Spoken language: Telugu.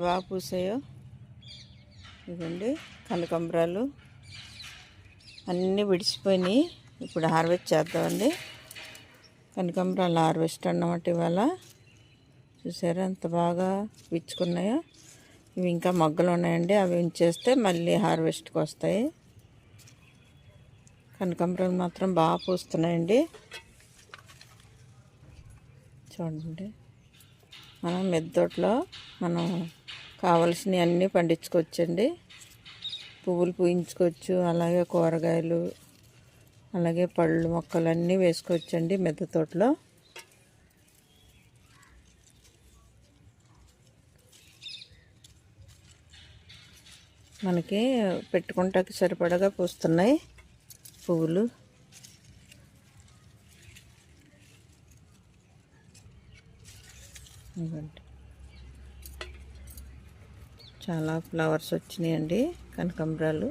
బాగా పూసాయో ఇదిగోండి కనకంబరాలు అన్నీ విడిచిపోయినాయి. ఇప్పుడు హార్వెస్ట్ చేద్దామండి. కనకంబరాలు హార్వెస్ట్ అన్నమాట ఇవాళ. చూసారా ఎంత బాగా విచ్చుకున్నాయో. ఇవి ఇంకా మొగ్గలు ఉన్నాయండి అవి ఉంచేస్తే మళ్ళీ హార్వెస్ట్కి వస్తాయి. కనకాంబరాలు మాత్రం బాగా పూస్తున్నాయండి. చూడండి. మనం మెద్దోట్లో మనం కావలసినవి అన్నీ పండించుకోవచ్చండి. పువ్వులు పూయించుకోవచ్చు అలాగే కూరగాయలు అలాగే పళ్ళు మొక్కలు అన్నీ వేసుకోవచ్చండి మెద్ద తోటలో మనకి పెట్టుకుంటాకి సరిపడగా పూస్తున్నాయి పువ్వులు. ఇవ్వండి చాలా ఫ్లవర్స్ వచ్చినాయండి కనకాంబరాలు.